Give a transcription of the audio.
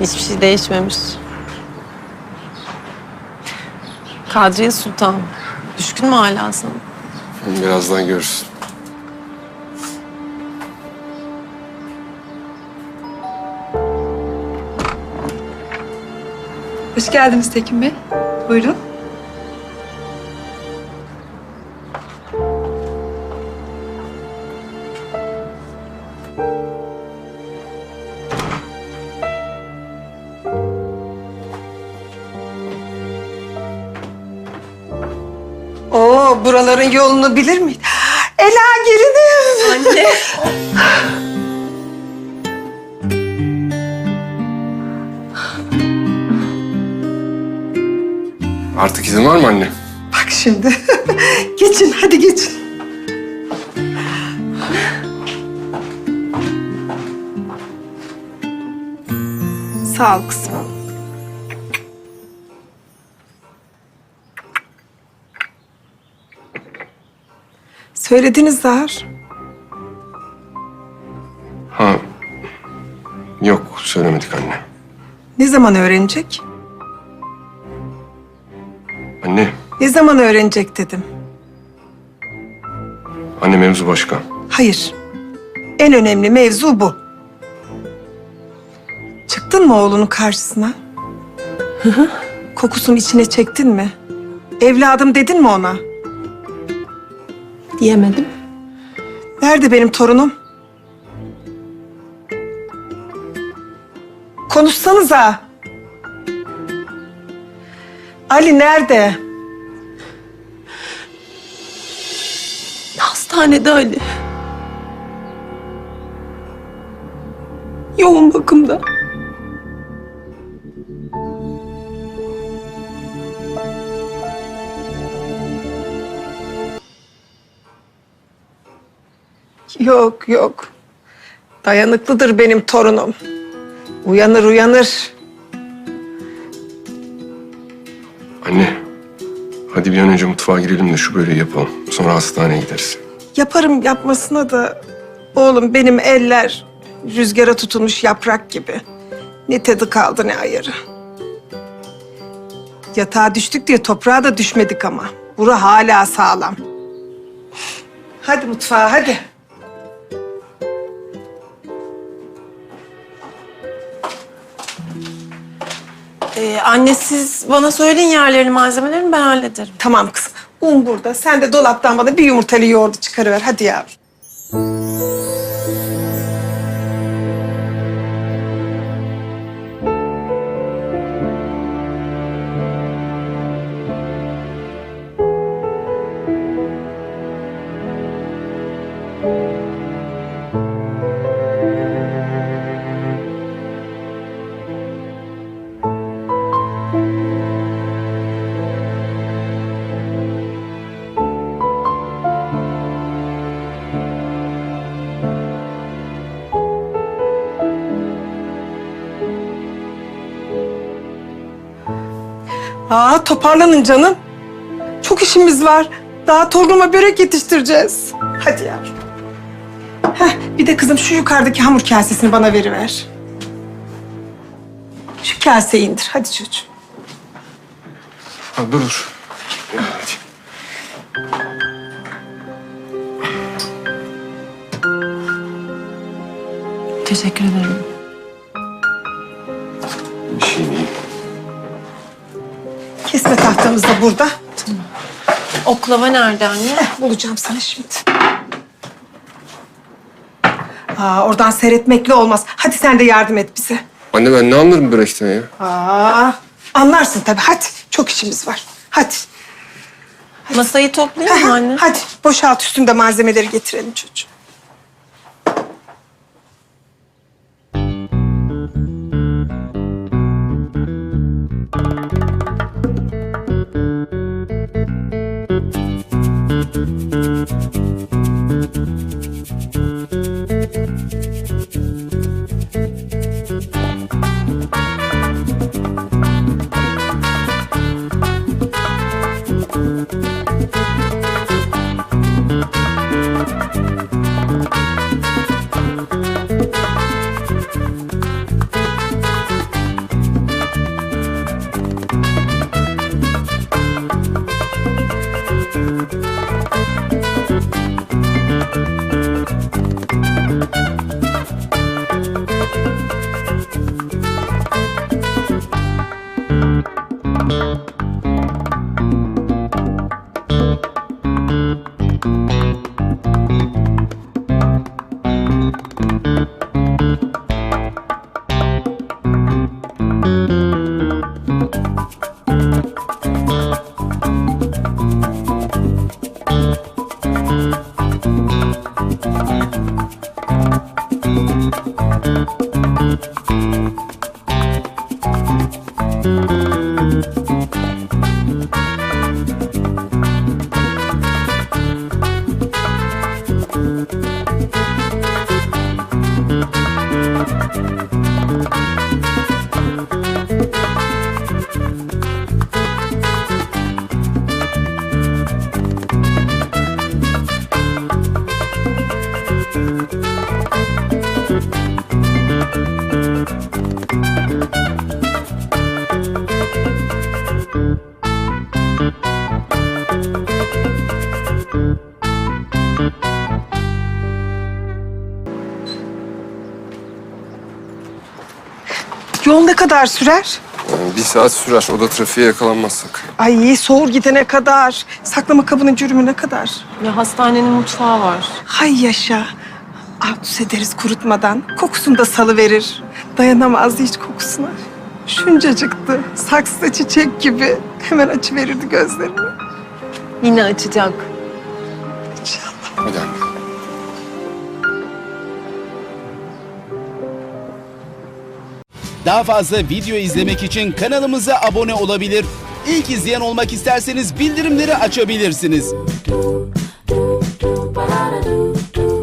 Hiçbir şey değişmemiş. Kadriye Sultan. Düşkün mü hala sana? Birazdan görürsün. Hoş geldiniz Tekin Bey. Buyurun. Buraların yolunu bilir miydi? Ela gelinim. Anne. Artık izin var mı anne? Bak şimdi. geçin, hadi geçin. Sağ ol kızım. Söylediniz Zahar. Ha. Yok söylemedik anne. Ne zaman öğrenecek? Anne. Ne zaman öğrenecek dedim. Anne mevzu başka. Hayır. En önemli mevzu bu. Çıktın mı oğlunun karşısına? Kokusunu içine çektin mi? Evladım dedin mi ona? Diyemedim. Nerede benim torunum? Konuşsanıza. Ali nerede? Hastanede Ali. Yoğun bakımda. Yok yok. Dayanıklıdır benim torunum. Uyanır uyanır. Anne. Hadi bir an önce mutfağa girelim de şu böreği yapalım. Sonra hastaneye gideriz. Yaparım yapmasına da oğlum benim eller rüzgara tutulmuş yaprak gibi. Ne tadı kaldı ne ayarı. Yatağa düştük diye toprağa da düşmedik ama. Bura hala sağlam. Hadi mutfağa hadi. Ee, anne siz bana söyleyin yerlerini, malzemelerini ben hallederim. Tamam kızım. Un burada. Sen de dolaptan bana bir yumurtalı yoğurdu çıkarıver. Hadi yavrum. Aa toparlanın canım. Çok işimiz var. Daha torunuma börek yetiştireceğiz. Hadi yavrum. Heh, bir de kızım şu yukarıdaki hamur kasesini bana veriver. Şu kaseyi indir. Hadi çocuğum. Ha, dur dur. Hadi. Teşekkür ederim. Tahtamız da burada. Oklava nerede anne? Bulacağım sana şimdi. Aa, oradan seyretmekle olmaz. Hadi sen de yardım et bize. Anne ben ne anlarım börekten ya? Aa, anlarsın tabii. Hadi. Çok işimiz var. Hadi. Masayı toplayayım mı anne? Hadi boşalt üstünde malzemeleri getirelim çocuğum. Müzik Yol ne kadar sürer? Yani bir saat sürer o da trafiğe yakalanmazsak. Ay soğur gidene kadar. Saklama kabının cürmüne kadar. Ya hastanenin mutfağı var. Hay yaşa. Alt ederiz kurutmadan. Kokusunu da salıverir. Dayanamazdı hiç kokusuna. Şuncacıktı. Saksıda çiçek gibi. Hemen açıverirdi gözlerini. Yine açacak. İnşallah. Hadi anne. Daha fazla video izlemek için kanalımıza abone olabilir. İlk izleyen olmak isterseniz bildirimleri açabilirsiniz. do do do